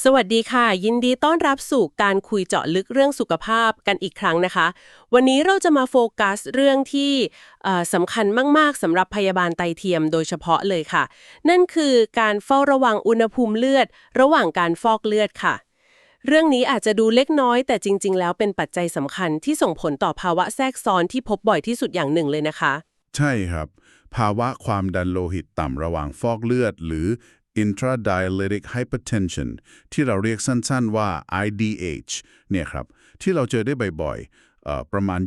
สวัสดีค่ะ ยินดีต้อนรับสู่การคุยเจาะลึกเรื่องสุขภาพกันอีกครั้งนะคะ วันนี้เราจะมาโฟกัสเรื่องที่สำคัญมาก ๆสำหรับพยาบาลไตเทียมโดยเฉพาะเลยค่ะ นั่นคือการเฝ้าระวังอุณหภูมิเลือด ระหว่างการฟอกเลือดค่ะ เรื่องนี้อาจจะดูเล็กน้อย แต่จริง ๆ แล้วเป็นปัจจัยสำคัญที่ส่งผลต่อภาวะแทรกซ้อนที่พบบ่อยที่สุดอย่างหนึ่งเลยนะคะ ใช่ครับ ภาวะความดันโลหิตต่ำระหว่างฟอกเลือด หรือ intradialytic hypertension ที่เราเรียกสั้นๆว่า IDH เนี่ยครับ ที่เราเจอได้บ่อยๆเอ่อประมาณ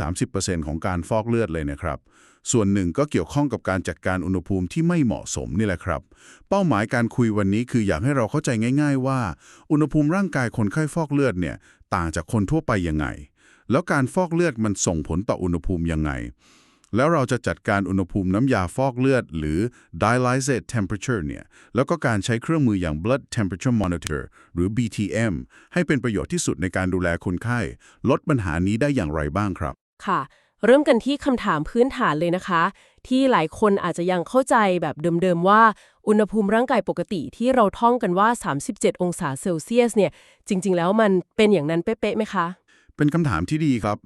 20-30%ของการฟอกเลือดเลยนะครับ ส่วนหนึ่งก็เกี่ยวข้องกับการจัดการอุณหภูมิที่ไม่เหมาะสมนี่แหละครับ เป้าหมายการคุยวันนี้คืออยากให้เราเข้าใจง่าย ๆ ว่า อุณหภูมิร่างกายคนไข้ฟอกเลือดเนี่ยต่างจากคนทั่วไปยังไง แล้วการฟอกเลือดมันส่งผลต่ออุณหภูมิยังไง แล้วเราจะจัดการอุณหภูมิน้ำยาฟอกเลือด หรือ dialysate temperature เนี่ยแล้วก็การใช้เครื่องมืออย่าง blood temperature monitor หรือ BTM ให้เป็นประโยชน์ที่สุดในการดูแลคนไข้ ลดปัญหานี้ได้อย่างไรบ้างครับ ค่ะ เริ่มกันที่คำถามพื้นฐานเลยนะคะ ที่หลายคนอาจจะยังเข้าใจแบบเดิมๆว่า อุณหภูมิร่างกายปกติที่เราท่องกันว่า 37 องศาเซลเซียสเนี่ยจริง ๆ แล้วมันเป็นอย่างนั้นเป๊ะๆไหมคะ เป็นคำถามที่ดีครับ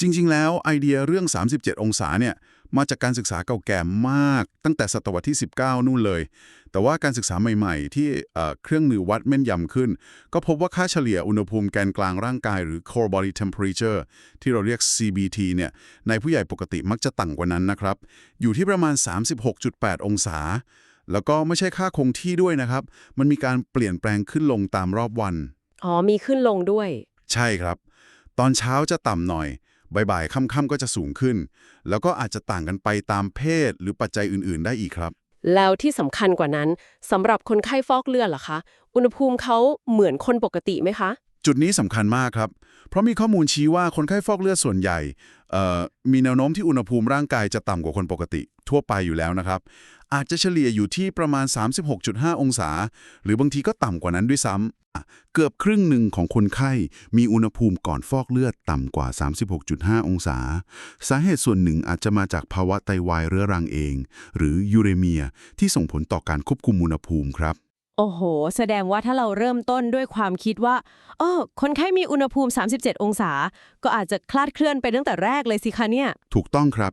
จริง ๆ แล้วไอเดียเรื่อง 37 องศาเนี่ยมาจากการศึกษาเก่าแก่มาก ตั้งแต่ศตวรรษที่ 19 นู่นเลย แต่ว่าการศึกษาใหม่ ๆ ที่เอ่อเครื่องมือวัดแม่นยำขึ้น ก็พบว่าค่าเฉลี่ยอุณหภูมิแกนกลางร่างกายหรือ core body temperature ที่เราเรียก CBT เนี่ยในผู้ใหญ่ปกติมักจะต่ำกว่านั้นนะครับ อยู่ที่ประมาณ 36.8 องศา แล้วก็ไม่ใช่ค่าคงที่ด้วยนะครับ มันมีการเปลี่ยนแปลงขึ้นลงตามรอบวัน อ๋อ มีขึ้นลงด้วย ใช่ครับ ตอนเช้าจะต่ำหน่อยบ่ายๆค่ำๆก็จะสูงขึ้น แล้วก็อาจจะต่างกันไปตามเพศหรือปัจจัยอื่นๆ ได้อีกครับ แล้วที่สำคัญกว่านั้นสำหรับคนไข้ฟอกเลือดเหรอคะ อุณหภูมิเขาเหมือนคนปกติไหมคะ จุดนี้สำคัญมากครับ เพราะมีข้อมูลชี้ว่าคนไข้ฟอกเลือดส่วนใหญ่เอ่อมีแนวโน้มที่อุณหภูมิร่างกายจะต่ำกว่าคนปกติ ทั่วไปอยู่แล้วนะครับ อาจจะเฉลี่ยอยู่ที่ประมาณ 36.5 องศา หรือบางทีก็ต่ำกว่านั้นด้วยซ้ำเกือบครึ่งหนึ่งของคนไข้ มีอุณหภูมิก่อนฟอกเลือดต่ำกว่า 36.5 องศา สาเหตุส่วนหนึ่งอาจจะมาจากภาวะไตวายเรื้อรังเอง หรือยูเรเมียที่ส่งผลต่อการควบคุมอุณหภูมิครับ โอ้โห แสดงว่าถ้าเราเริ่มต้นด้วยความคิดว่าเออคนไข้มีอุณหภูมิ 37 องศา ก็อาจจะคลาดเคลื่อนไปตั้งแต่แรกเลยสิคะเนี่ย ถูกต้องครับ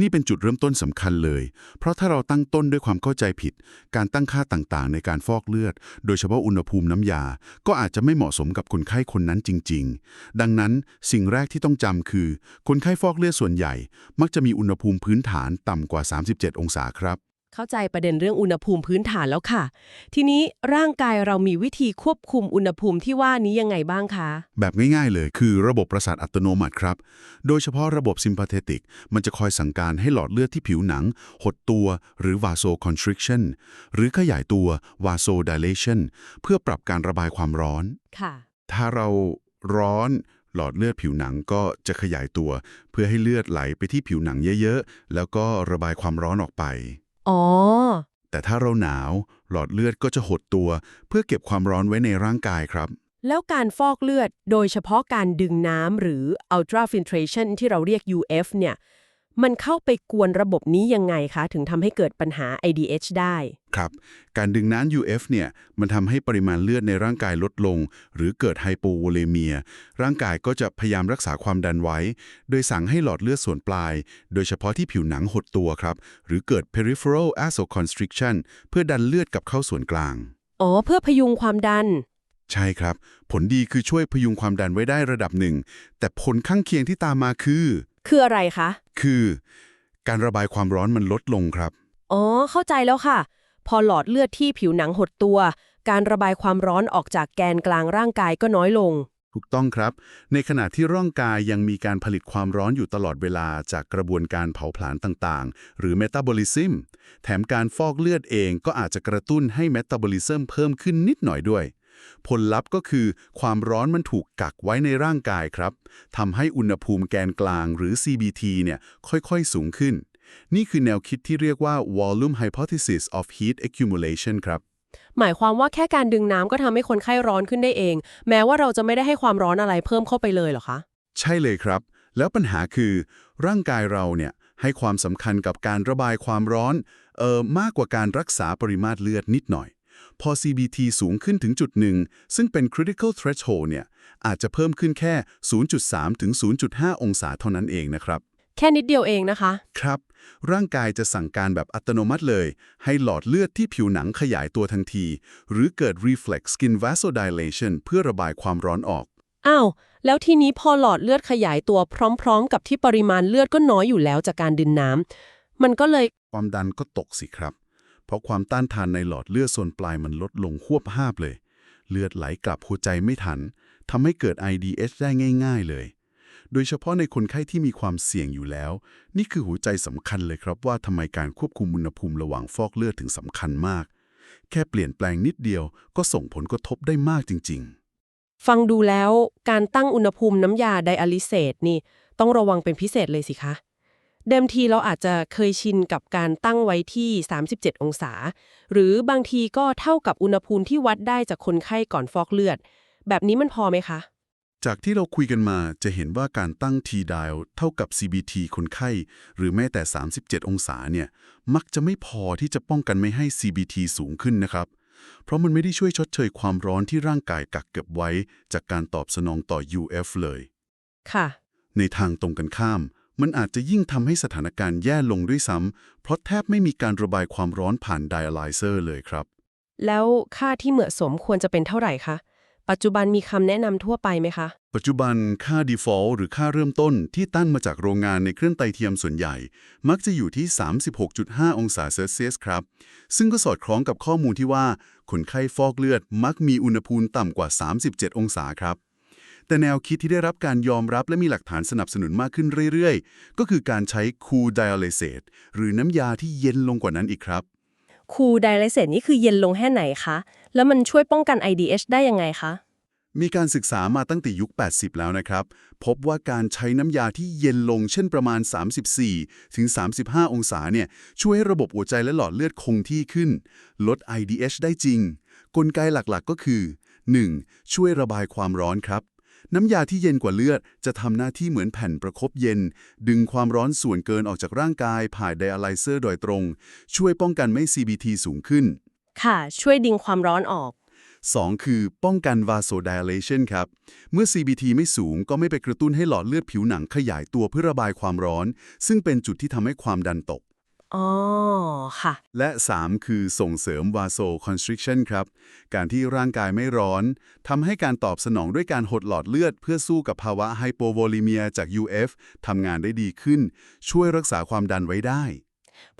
นี่เป็นจุดเริ่มต้นสำคัญเลย เพราะถ้าเราตั้งต้นด้วยความเข้าใจผิด การตั้งค่าต่างๆ ในการฟอกเลือด โดยเฉพาะอุณหภูมิน้ำยา ก็อาจจะไม่เหมาะสมกับคนไข้คนนั้นจริง ๆ ดังนั้นสิ่งแรกที่ต้องจำคือ คนไข้ฟอกเลือดส่วนใหญ่ มักจะมีอุณหภูมิพื้นฐานต่ำกว่า 37 องศาครับ เข้าใจประเด็นเรื่องอุณหภูมิพื้นฐานแล้วค่ะ ทีนี้ร่างกายเรามีวิธีควบคุมอุณหภูมิที่ว่านี้ยังไงบ้างคะ แบบง่ายๆเลยคือระบบประสาทอัตโนมัติครับ โดยเฉพาะระบบซิมพาเทติก มันจะคอยสั่งการให้หลอดเลือดที่ผิวหนัง หดตัวหรือ vasoconstriction หรือขยายตัว vasodilation เพื่อปรับการระบายความร้อน ค่ะ ถ้าเราร้อนหลอดเลือดผิวหนังก็จะขยายตัว เพื่อให้เลือดไหลไปที่ผิวหนังเยอะๆ แล้วก็ระบายความร้อนออกไป อ๋อ แต่ถ้าเราหนาวหลอดเลือดก็จะหดตัว เพื่อเก็บความร้อนไว้ในร่างกายครับ แล้วการฟอกเลือดโดยเฉพาะการดึงน้ำหรือ ultrafiltration ที่เราเรียก UF เนี่ย มันเข้าไปกวนระบบนี้ยังไงคะ ถึงทำให้เกิดปัญหา IDH ได้ ครับ การดึงน้ำ UF เนี่ย มันทำให้ปริมาณเลือดในร่างกายลดลง หรือเกิดไฮโปโวเลเมีย ร่างกายก็จะพยายามรักษาความดันไว้ โดยสั่งให้หลอดเลือดส่วนปลาย โดยเฉพาะที่ผิวหนังหดตัวครับ หรือเกิด peripheral vasoconstriction เพื่อดันเลือดกลับเข้าส่วนกลาง อ๋อ เพื่อพยุงความดันใช่ครับ ผลดีคือช่วยพยุงความดันไว้ได้ระดับหนึ่ง แต่ผลข้างเคียงที่ตามมาคือ คืออะไรคะ คือการระบายความร้อนมันลดลงครับ อ๋อ เข้าใจแล้วค่ะ พอหลอดเลือดที่ผิวหนังหดตัว การระบายความร้อนออกจากแกนกลางร่างกายก็น้อยลง ถูกต้องครับ ในขณะที่ร่างกายยังมีการผลิตความร้อนอยู่ตลอดเวลาจากกระบวนการเผาผลาญต่างๆ หรือเมตาบอลิซึมแถมการฟอกเลือดเองก็อาจจะกระตุ้นให้เมตาบอลิซึมเพิ่มขึ้นนิดหน่อยด้วย ผลลัพธ์ก็คือความร้อนมันถูกกักไว้ในร่างกายครับทำให้อุณหภูมิแกนกลางหรือ CBT เนี่ยค่อยๆ สูงขึ้น นี่คือแนวคิดที่เรียกว่า volume hypothesis of heat accumulation ครับหมายความว่าแค่การดึงน้ำก็ทำให้คนไข้ร้อนขึ้นได้เอง แม้ว่าเราจะไม่ได้ให้ความร้อนอะไรเพิ่มเข้าไปเลยเหรอคะ ใช่เลยครับ แล้วปัญหาคือ ร่างกายเราเนี่ยให้ความสำคัญกับการระบายความร้อนเออมากกว่าการรักษาปริมาตรเลือดนิดหน่อย พอ CBT สูงขึ้นถึงจุดหนึ่งซึ่งเป็น critical threshold เนี่ยอาจจะเพิ่มขึ้นแค่ 0.3 ถึง 0.5 องศาเท่านั้นเองนะครับ แค่นิดเดียวเองนะคะ ครับ ร่างกายจะสั่งการแบบอัตโนมัติเลย ให้หลอดเลือดที่ผิวหนังขยายตัวทันที หรือเกิด reflex skin vasodilation เพื่อระบายความร้อนออก อ้าว แล้วทีนี้พอหลอดเลือดขยายตัวพร้อม ๆ กับที่ปริมาณเลือดก็น้อยอยู่แล้วจากการดื่มน้ำมันก็เลยความดันก็ตกสิครับ เพราะความต้านทานในหลอดเลือดส่วนปลายมันลดลงควบห้าบเลย เลือดไหลกลับหัวใจไม่ทันทำให้เกิด IDH ได้ง่าย ๆ เลย โดยเฉพาะในคนไข้ที่มีความเสี่ยงอยู่แล้ว นี่คือหัวใจสำคัญเลยครับว่าทำไมการควบคุมอุณหภูมิระหว่างฟอกเลือดถึงสำคัญมาก แค่เปลี่ยนแปลงนิดเดียวก็ส่งผลกระทบได้มากจริง ๆ ฟังดูแล้วการตั้งอุณหภูมิน้ำยาไดอะลิเซตนี่ต้องระวังเป็นพิเศษเลยสิคะ เดิมทีเราอาจจะเคยชินกับการตั้งไว้ที่ 37 องศา หรือบางทีก็เท่ากับอุณหภูมิที่วัดได้จากคนไข้ก่อนฟอกเลือด แบบนี้มันพอไหมคะ จากที่เราคุยกันมาจะเห็นว่าการตั้ง T-dial เท่ากับ CBT คนไข้ หรือแม้แต่ 37 องศาเนี่ย มักจะไม่พอที่จะป้องกันไม่ให้ CBT สูงขึ้นนะครับ เพราะมันไม่ได้ช่วยชดเชยความร้อนที่ร่างกายกักเก็บไว้ จากการตอบสนองต่อ UF เลย ค่ะ ในทางตรงกันข้าม มันอาจจะยิ่งทำให้สถานการณ์แย่ลงด้วยซ้ำเพราะแทบไม่มีการระบายความร้อนผ่านไดอะไลเซอร์เลยครับ แล้วค่าที่เหมาะสมควรจะเป็นเท่าไหร่คะ ปัจจุบันมีคำแนะนำทั่วไปไหมคะ ปัจจุบันค่า default หรือค่าเริ่มต้นที่ตั้งมาจากโรงงานในเครื่องไตเทียมส่วนใหญ่ มักจะอยู่ที่ 36.5 องศาเซลเซียสครับ ซึ่งก็สอดคล้องกับข้อมูลที่ว่าคนไข้ฟอกเลือดมักมีอุณหภูมิต่ำกว่า 37 องศาครับ แต่แนวคิดที่ได้รับการยอมรับและมีหลักฐานสนับสนุนมากขึ้นเรื่อยๆ ก็คือการใช้ cool dialysate หรือน้ำยาที่เย็นลงกว่านั้นอีกครับคูลไดไลเซตนี่คือเย็นลงแค่ไหนคะ แล้วมันช่วยป้องกัน IDH ได้ยังไงคะมีการศึกษามาตั้งแต่ยุค 80 แล้วนะครับ พบว่าการใช้น้ำยาที่เย็นลงเช่นประมาณ 34 ถึง 35 องศาเนี่ย ช่วยให้ระบบหัวใจและหลอดเลือดคงที่ขึ้น ลด IDH ได้จริง กลไกหลักๆก็คือ 1. ช่วยระบายความร้อนครับ น้ำยาที่เย็นกว่าเลือด จะทำหน้าที่เหมือนแผ่นประคบเย็น ดึงความร้อนส่วนเกินออกจากร่างกายผ่านไดอะไลเซอร์โดยตรง ช่วยป้องกันไม่ CBT สูงขึ้น ค่ะ ช่วยดึงความร้อนออก 2 คือป้องกัน vasodilation ครับ เมื่อ CBT ไม่สูงก็ไม่ไปกระตุ้นให้หลอดเลือดผิวหนังขยายตัวเพื่อระบายความร้อน ซึ่งเป็นจุดที่ทำให้ความดันตก อ๋อ ค่ะ และ 3 คือส่งเสริม vasoconstriction ครับ การที่ร่างกายไม่ร้อนทำให้การตอบสนองด้วยการหดหลอดเลือด เพื่อสู้กับภาวะไฮโปโวลิเมียจาก UF ทำงานได้ดีขึ้น ช่วยรักษาความดันไว้ได้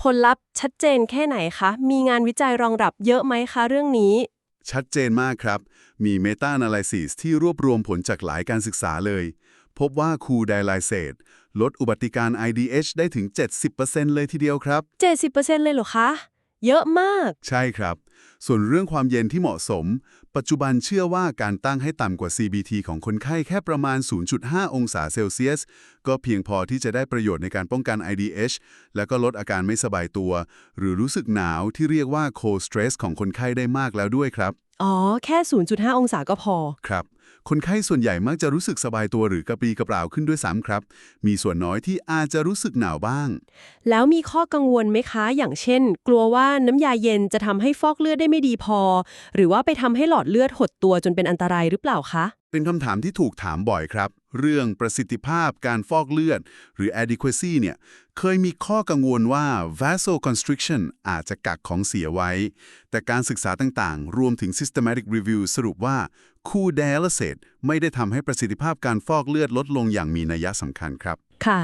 ผลลัพธ์ชัดเจนแค่ไหนคะ มีงานวิจัยรองรับเยอะไหมคะเรื่องนี้ ชัดเจนมากครับ มี Meta Analysis ที่รวบรวมผลจากหลายการศึกษาเลย พบว่า Cool Dialysate ลดอุบัติการ IDH ได้ถึง 70%เลยทีเดียวครับ 70%เลยเหรอคะ เยอะมาก ใช่ครับ ส่วนเรื่องความเย็นที่เหมาะสม ปัจจุบันเชื่อว่าการตั้งให้ต่ำกว่า CBT ของคนไข้แค่ประมาณ 0.5 องศาเซลเซียส ก็เพียงพอที่จะได้ประโยชน์ในการป้องกัน IDH และก็ลดอาการไม่สบายตัว หรือรู้สึกหนาวที่เรียกว่า cold stress ของคนไข้ได้มากแล้วด้วยครับ อ๋อ แค่ 0.5 องศาก็พอ ครับ คนไข้ส่วนใหญ่มักจะรู้สึกสบายตัวหรือกระปรี้กระเปร่าขึ้นด้วยซ้ำครับ มีส่วนน้อยที่อาจจะรู้สึกหนาวบ้าง แล้วมีข้อกังวลไหมคะ อย่างเช่น กลัวว่าน้ำยาเย็นจะทำให้ฟอกเลือดได้ไม่ดีพอ หรือว่าไปทำให้หลอดเลือดหดตัวจนเป็นอันตรายหรือเปล่าคะ เป็นคำถามที่ถูกถามบ่อยครับ เรื่องประสิทธิภาพการฟอกเลือด หรือ adequacy เนี่ยเคยมีข้อกังวลว่า vasoconstriction อาจจะกักของเสียไว้ แต่การศึกษาต่างๆ รวมถึง systematic review สรุปว่าคู่ dialysis ไม่ได้ทำให้ประสิทธิภาพการฟอกเลือดลดลงอย่างมีนัยสำคัญครับ ค่ะ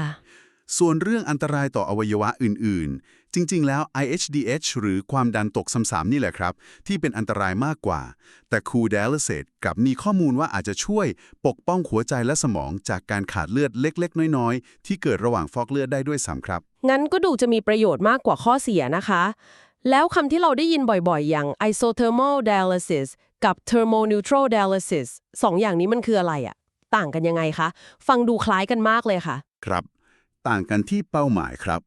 ส่วนเรื่องอันตรายต่ออวัยวะอื่น ๆ จริง ๆ แล้ว IHDH หรือความดันตกซ้ำๆนี่แหละครับ ที่เป็นอันตรายมากกว่า แต่ Cool Dialysate กลับมีข้อมูลว่าอาจจะช่วยปกป้องหัวใจและสมองจากการขาดเลือดเล็ก ๆ น้อย ๆ ที่เกิดระหว่างฟอกเลือดได้ด้วยซ้ำครับ งั้นก็ดูจะมีประโยชน์มากกว่าข้อเสียนะคะ แล้วคำที่เราได้ยินบ่อย ๆ อย่าง isothermal dialysis กับ thermoneutral dialysis สองอย่างนี้มันคืออะไรอะต่างกันยังไงคะ ฟังดูคล้ายกันมากเลยค่ะ ครับ ต่างกันที่เป้าหมายครับ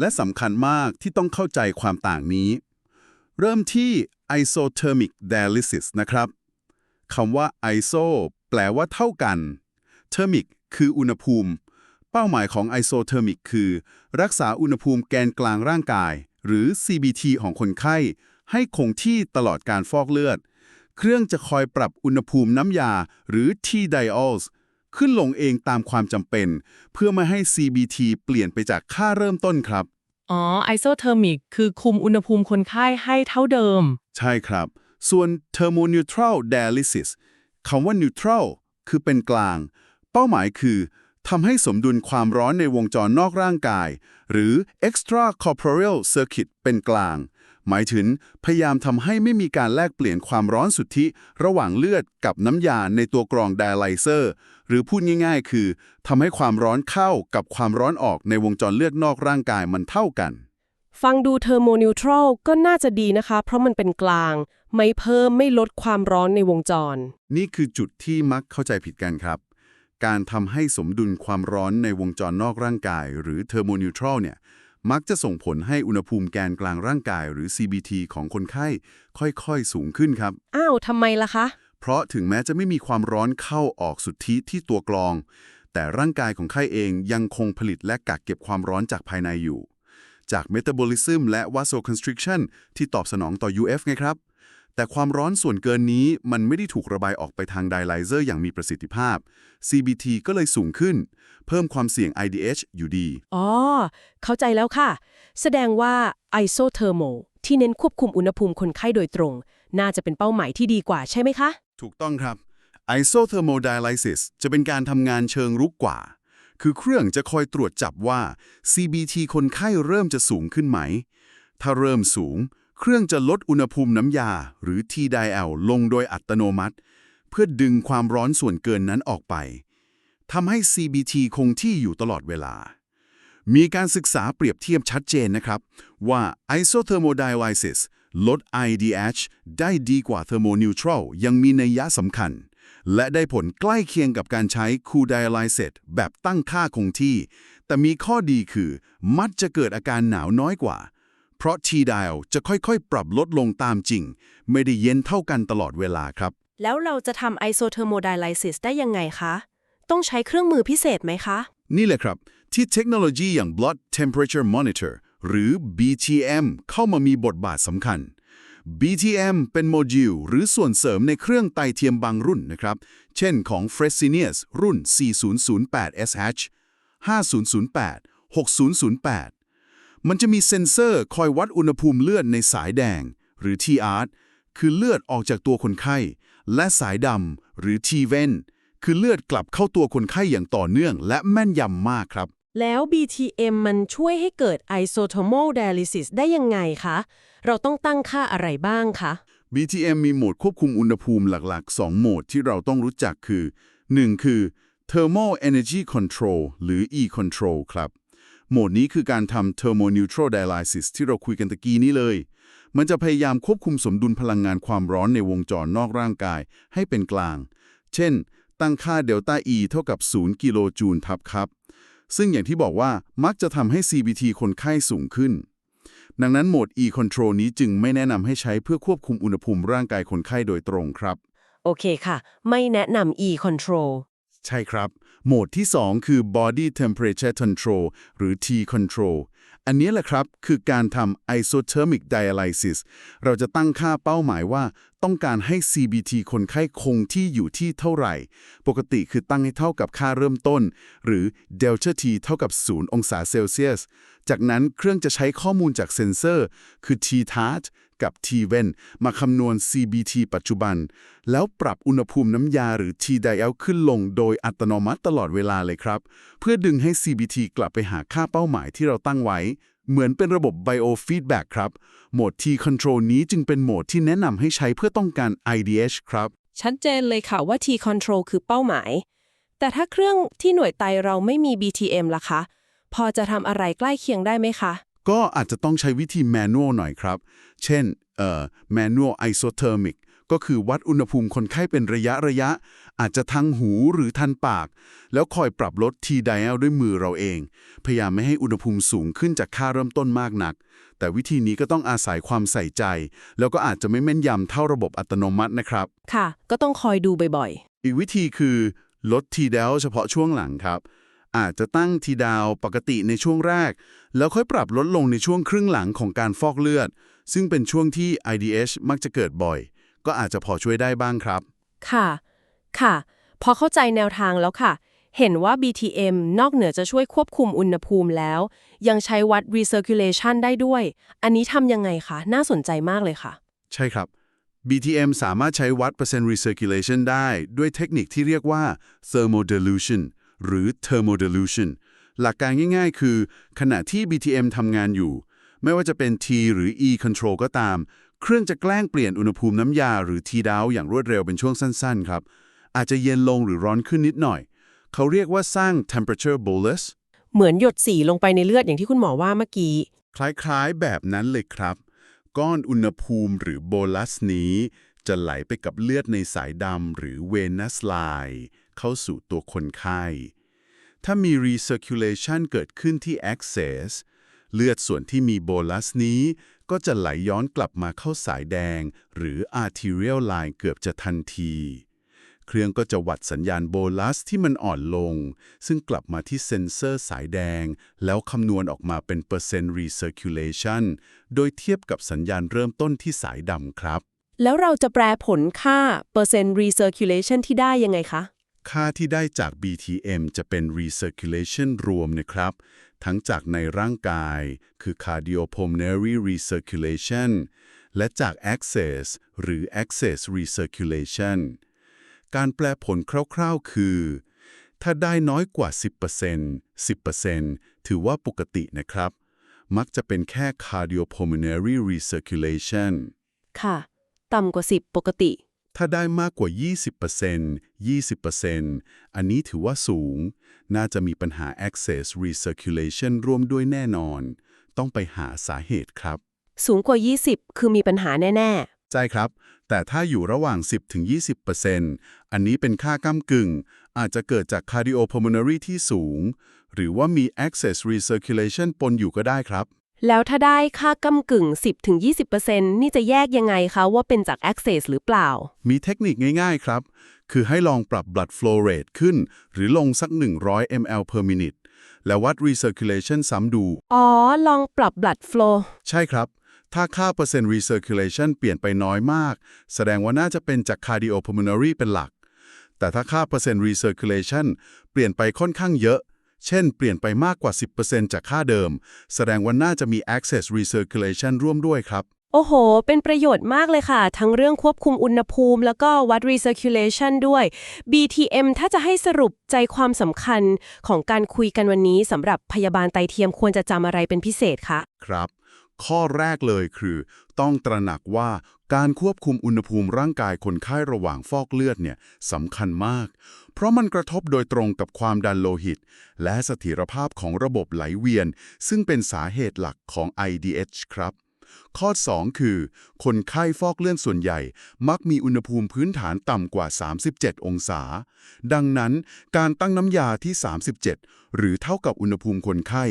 และสำคัญมากที่ต้องเข้าใจความต่างนี้ เริ่มที่ isothermic dialysis นะครับคำว่า iso แปลว่าเท่ากัน thermic คืออุณหภูมิ เป้าหมายของ isothermic คือ รักษาอุณหภูมิแกนกลางร่างกาย หรือ CBT ของคนไข้ ให้คงที่ตลอดการฟอกเลือด เครื่องจะคอยปรับอุณหภูมิน้ำยา หรือ T-diols ขึ้นลงเองตามความจำเป็น เพื่อไม่ให้ CBT เปลี่ยนไปจากค่าเริ่มต้นครับ อ๋อไอโซเทอร์มิกคือคุมอุณหภูมิคนไข้ให้เท่าเดิม ใช่ครับ ส่วน thermoneutral dialysis คำว่า neutral คือเป็นกลาง เป้าหมายคือทำให้สมดุลความร้อนในวงจรนอกร่างกาย หรือ extracorporeal circuit เป็นกลาง หมายถึงพยายามทำให้ไม่มีการแลกเปลี่ยนความร้อนสุทธิ ระหว่างเลือดกับน้ำยาในตัวกรอง dialyzer หรือพูดง่ายๆ คือทำให้ความร้อนเข้ากับความร้อนออกในวงจรเลือดนอกร่างกายมันเท่ากัน ฟังดูเทอร์โมนิวทรัลก็น่าจะดีนะคะ เพราะมันเป็นกลาง ไม่เพิ่มไม่ลดความร้อนในวงจร นี่คือจุดที่มักเข้าใจผิดกันครับ การทำให้สมดุลความร้อนในวงจรนอกร่างกาย หรือเทอร์โมนิวทรัลเนี่ย มักจะส่งผลให้อุณหภูมิแกนกลางร่างกายหรือ CBT ของคนไข้ ค่อยๆ สูงขึ้นครับ อ้าวทำไมล่ะคะ เพราะถึงแม้จะไม่มีความร้อนเข้าออกสุทธิที่ตัวกรอง แต่ร่างกายของไข้เองยังคงผลิตและกักเก็บความร้อนจากภายในอยู่ จากเมตาบอลิซึมและ vasoconstriction ที่ตอบสนองต่อ UF ไงครับ แต่ความร้อนส่วนเกินนี้มันไม่ได้ถูกระบายออกไปทางไดไลเซอร์อย่างมีประสิทธิภาพ CBT ก็เลยสูงขึ้น เพิ่มความเสี่ยง IDH อยู่ดี อ๋อ เข้าใจแล้วค่ะ แสดงว่าไอโซเทอร์โมที่เน้นควบคุมอุณหภูมิคนไข้โดยตรง น่าจะเป็นเป้าหมายที่ดีกว่าใช่ไหมคะ ถูกต้องครับ isothermodialysis จะเป็นการทำงานเชิงรุกกว่า คือเครื่องจะคอยตรวจจับว่า CBT คนไข้เริ่มจะสูงขึ้นไหม ถ้าเริ่มสูง เครื่องจะลดอุณหภูมิน้ำยา หรือ TDL ลงโดยอัตโนมัติ เพื่อดึงความร้อนส่วนเกินนั้นออกไปทำให้ CBT คงที่อยู่ตลอดเวลา มีการศึกษาเปรียบเทียบชัดเจนนะครับ ว่า isothermodialysis ลด IDH ได้ดีกว่า thermoneutral ยังมีนัยยะสำคัญ และได้ผลใกล้เคียงกับการใช้ cool dialysis แบบตั้งค่าคงที่ แต่มีข้อดีคือมักจะเกิดอาการหนาวน้อยกว่า เพราะ T-dial จะค่อยๆ ปรับลดลงตามจริง ไม่ได้เย็นเท่ากันตลอดเวลาครับ แล้วเราจะทำไอโซเทอร์โมไดไลซิสได้ยังไงคะ ต้องใช้เครื่องมือพิเศษไหมคะ นี่แหละครับ ที่เทคโนโลยีอย่าง blood temperature monitor หรือ BTM เข้ามามีบทบาทสำคัญ BTM เป็นโมดูลหรือส่วนเสริมในเครื่องไตเทียมบางรุ่นนะครับ เช่นของ Fresenius รุ่น 4008SH 5008 6008 มันจะมีเซ็นเซอร์คอยวัดอุณหภูมิเลือดในสายแดง หรือ T-art คือเลือดออกจากตัวคนไข้ และสายดำหรือ T-ven คือเลือดกลับเข้าตัวคนไข้อย่างต่อเนื่อง และแม่นยำมากครับ แล้ว BTM มันช่วยให้เกิดไอโซเทอร์โมไดลิซิสได้ยังไงคะ เราต้องตั้งค่าอะไรบ้างคะ BTM มีโหมดควบคุมอุณหภูมิหลัก ๆ 2 โหมดที่เราต้องรู้จักคือ 1. คือ Thermal Energy Control หรือ E-Control ครับ โหมดนี้คือการทำ Thermoneutral Dialysis ที่เราคุยกันตะกี้นี้เลย มันจะพยายามควบคุมสมดุลพลังงานความร้อนในวงจรนอกร่างกายให้เป็นกลาง เช่น ตั้งค่าเดลต้า E เท่ากับ 0 กิโลจูลทับครับ ซึ่งอย่างที่บอกว่ามักจะทำให้ CBT คนไข้สูงขึ้น ดังนั้นโหมด E-Control นี้จึงไม่แนะนำให้ใช้เพื่อควบคุมอุณหภูมิร่างกายคนไข้โดยตรงครับ โอเคค่ะ ไม่แนะนำ E-control ใช่ครับ โหมดที่ 2 คือ body temperature control หรือ T control อันนี้แหละครับคือการทำ isothermic dialysis เราจะตั้งค่าเป้าหมายว่า ต้องการให้ CBT คนไข้คงที่อยู่ที่เท่าไหร่ ปกติคือตั้งให้เท่ากับค่าเริ่มต้น หรือ delta T เท่ากับ 0 องศาเซลเซียส จากนั้นเครื่องจะใช้ข้อมูลจากเซ็นเซอร์ คือ T-tart กับ T-ven มาคำนวณ CBT ปัจจุบัน แล้วปรับอุณหภูมิน้ำยาหรือ t d i l ขึ้นลงโดยอัตโนมัติตลอดเวลาเลยครับ เพื่อดึงให้ CBT กลับไปหาค่าเป้าหมายที่เราตั้งไว้ เหมือนเป็นระบบ biofeedback ครับ โหมด T control นี้จึงเป็นโหมดที่แนะนำให้ใช้เพื่อต้องการ IDH ครับ ชัดเจนเลยค่ะว่า T-control คือเป้าหมาย แต่ถ้าเครื่องที่หน่วยไตเราไม่มี BTM ล่ะคะ พอจะทำอะไรใกล้เคียงได้ไหมคะ ก็อาจจะต้องใช้วิธี manual หน่อยครับ เช่นเอ่อ manual isothermic ก็คือวัดอุณหภูมิคนไข้เป็นระยะระยะ อาจจะทางหูหรือทันปาก แล้วคอยปรับลด T-dial ด้วยมือเราเอง พยายามไม่ให้อุณหภูมิสูงขึ้นจากค่าเริ่มต้นมากนัก แต่วิธีนี้ก็ต้องอาศัยความใส่ใจ แล้วก็อาจจะไม่แม่นยำเท่าระบบอัตโนมัตินะครับ ค่ะ ก็ต้องคอยดูบ่อยอีกวิธีคือลด T-dial เฉพาะช่วงหลังครับ อาจจะตั้ง T-dial ปกติในช่วงแรก แล้วค่อยปรับลดลงในช่วงครึ่งหลังของการฟอกเลือด ซึ่งเป็นช่วงที่ IDH มักจะเกิดบ่อย ก็อาจจะพอช่วยได้บ้างครับ ค่ะ ค่ะ พอเข้าใจแนวทางแล้วค่ะ เห็นว่า BTM นอกเหนือจะช่วยควบคุมอุณหภูมิแล้ว ยังใช้วัด recirculation ได้ด้วย อันนี้ทำยังไงคะ น่าสนใจมากเลยค่ะ ใช่ครับ BTM สามารถใช้วัดเปอร์เซ็นต์ recirculation ได้ด้วยเทคนิคที่เรียกว่า thermodilution หรือ thermodilution หลักการง่ายๆ คือ ขณะที่ BTM ทำงานอยู่ ไม่ว่าจะเป็น T หรือ E control ก็ตาม เครื่องจะแกล้งเปลี่ยนอุณหภูมิน้ำยาหรือ T down อย่างรวดเร็วเป็นช่วงสั้นๆ ครับ อาจจะเย็นลงหรือร้อนขึ้นนิดหน่อย เขาเรียกว่าสร้าง temperature bolus เหมือนหยดสีลงไปในเลือดอย่างที่คุณหมอว่าเมื่อกี้ คล้ายๆ แบบนั้นเลยครับ ก้อนอุณหภูมิหรือโบลัสนี้ จะไหลไปกับเลือดในสายดำหรือเวนัสไลน์ เข้าสู่ตัวคนไข้ ถ้ามี recirculation เกิดขึ้นที่ access เลือดส่วนที่มีโบลัสนี้ก็จะไหลย้อนกลับมาเข้าสายแดง หรือ arterial line เกือบจะทันที เครื่องก็จะวัดสัญญาณโบลัสที่มันอ่อนลง ซึ่งกลับมาที่เซ็นเซอร์สายแดง แล้วคำนวณออกมาเป็นเปอร์เซ็นต์ recirculation โดยเทียบกับสัญญาณเริ่มต้นที่สายดำครับ แล้วเราจะแปลผลค่าเปอร์เซ็นต์ recirculation ที่ได้ยังไงคะ ค่าที่ได้จาก BTM จะเป็น recirculation รวมนะครับ ทั้งจากในร่างกาย คือ cardiopulmonary recirculation และจาก access หรือ access recirculation การแปลผลคร่าวๆ คือ ถ้าได้น้อยกว่า 10% 10%ถือว่าปกตินะครับ มักจะเป็นแค่ cardiopulmonary recirculation ค่ะ ต่ำกว่า 10 ปกติ ถ้าได้มากกว่า 20% 20%อันนี้ถือว่าสูง น่าจะมีปัญหา access recirculation ร่วมด้วยแน่นอน ต้องไปหาสาเหตุครับ สูงกว่า 20 คือมีปัญหาแน่ใช่ครับ แต่ถ้าอยู่ระหว่าง 10-20%อันนี้เป็นค่าก้ามกึ่ง อาจจะเกิดจาก cardiopulmonary ที่สูง หรือว่ามี access recirculation ปนอยู่ก็ได้ครับๆ แล้วถ้าได้ค่ากำกึ่ง 10-20%นี่จะแยกยังไงคะว่าเป็นจาก access หรือเปล่า มีเทคนิคง่ายๆครับ คือให้ลองปรับ blood flow rate ขึ้น หรือลงสัก 100 ml per minute แล้ววัด recirculation ซ้ำดู อ๋อ ลองปรับ blood flow ใช่ครับ ถ้าค่าเปอร์เซ็นต์ recirculation เปลี่ยนไปน้อยมาก แสดงว่าน่าจะเป็นจาก cardiopulmonary เป็นหลัก แต่ถ้าค่าเปอร์เซ็นต์ recirculation เปลี่ยนไปค่อนข้างเยอะ เช่น เปลี่ยนไปมากกว่า 10%จากค่าเดิม แสดงว่าน่าจะมี access recirculation ร่วมด้วยครับ โอ้โห เป็นประโยชน์มากเลยค่ะ ทั้งเรื่องควบคุมอุณหภูมิ แล้วก็วัด recirculation ด้วย BTM ถ้าจะให้สรุปใจความสำคัญของการคุยกันวันนี้สำหรับพยาบาลไตเทียมควรจะจำอะไรเป็นพิเศษคะ ครับ ข้อแรกเลยคือ ต้องตระหนักว่าการควบคุมอุณหภูมิร่างกายคนไข้ระหว่างฟอกเลือดเนี่ยสำคัญมาก เพราะมันกระทบโดยตรงกับความดันโลหิต และเสถียรภาพของระบบไหลเวียน ซึ่งเป็นสาเหตุหลักของ IDH ครับ ข้อ 2 คือ คนไข้ฟอกเลือดส่วนใหญ่ มักมีอุณหภูมิพื้นฐานต่ำกว่า 37 องศา ดังนั้นการตั้งน้ำยาที่ 37 หรือเท่ากับอุณหภูมิคนไข้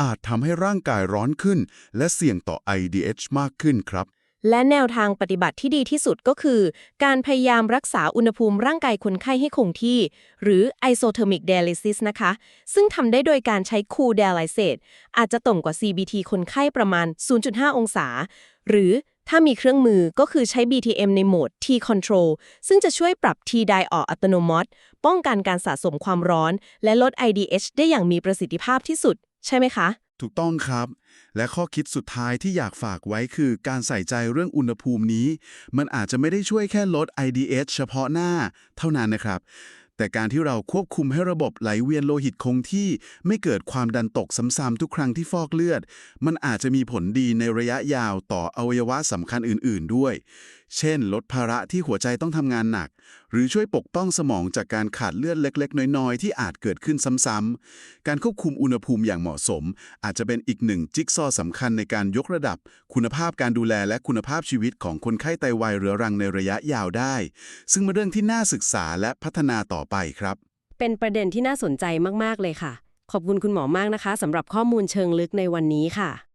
อาจทำให้ร่างกายร้อนขึ้น และเสี่ยงต่อ IDH มากขึ้นครับ และแนวทางปฏิบัติที่ดีที่สุดก็คือ การพยายามรักษาอุณหภูมิร่างกายคนไข้ให้คงที่ หรือ isothermic dialysis นะคะ ซึ่งทำได้โดยการใช้ cool dialysate อาจจะต่ำกว่า CBT คนไข้ประมาณ 0.5 องศา หรือถ้ามีเครื่องมือก็คือใช้ BTM ในโหมด T control ซึ่งจะช่วยปรับ T die ออกอัตโนมัติ ป้องกันการสะสมความร้อน และลด IDH ได้อย่างมีประสิทธิภาพที่สุด ใช่ไหมคะ ถูกต้องครับ และข้อคิดสุดท้ายที่อยากฝากไว้คือการใส่ใจเรื่องอุณหภูมินี้ มันอาจจะไม่ได้ช่วยแค่ลด IDH เฉพาะหน้าเท่านั้นนะครับ แต่การที่เราควบคุมให้ระบบไหลเวียนโลหิตคงที่ไม่เกิดความดันตกซ้ำๆทุกครั้งที่ฟอกเลือด มันอาจจะมีผลดีในระยะยาวต่ออวัยวะสำคัญอื่น ๆ ด้วย เช่น ลดภาระที่หัวใจต้องทำงานหนัก หรือช่วยปกป้องสมองจากการขาดเลือดเล็ก ๆ น้อย ๆ ที่อาจเกิดขึ้นซ้ำๆ การควบคุมอุณหภูมิอย่างเหมาะสม อาจจะเป็นอีกหนึ่งจิ๊กซอว์สำคัญในการยกระดับ คุณภาพการดูแลและคุณภาพชีวิตของคนไข้ไตวายเรื้อรังในระยะยาวได้ ซึ่งเป็นเรื่องที่น่าศึกษาและพัฒนาต่อไปครับ เป็นประเด็นที่น่าสนใจมากๆเลยค่ะ ขอบคุณคุณหมอมากนะคะสำหรับข้อมูลเชิงลึกในวันนี้ค่ะ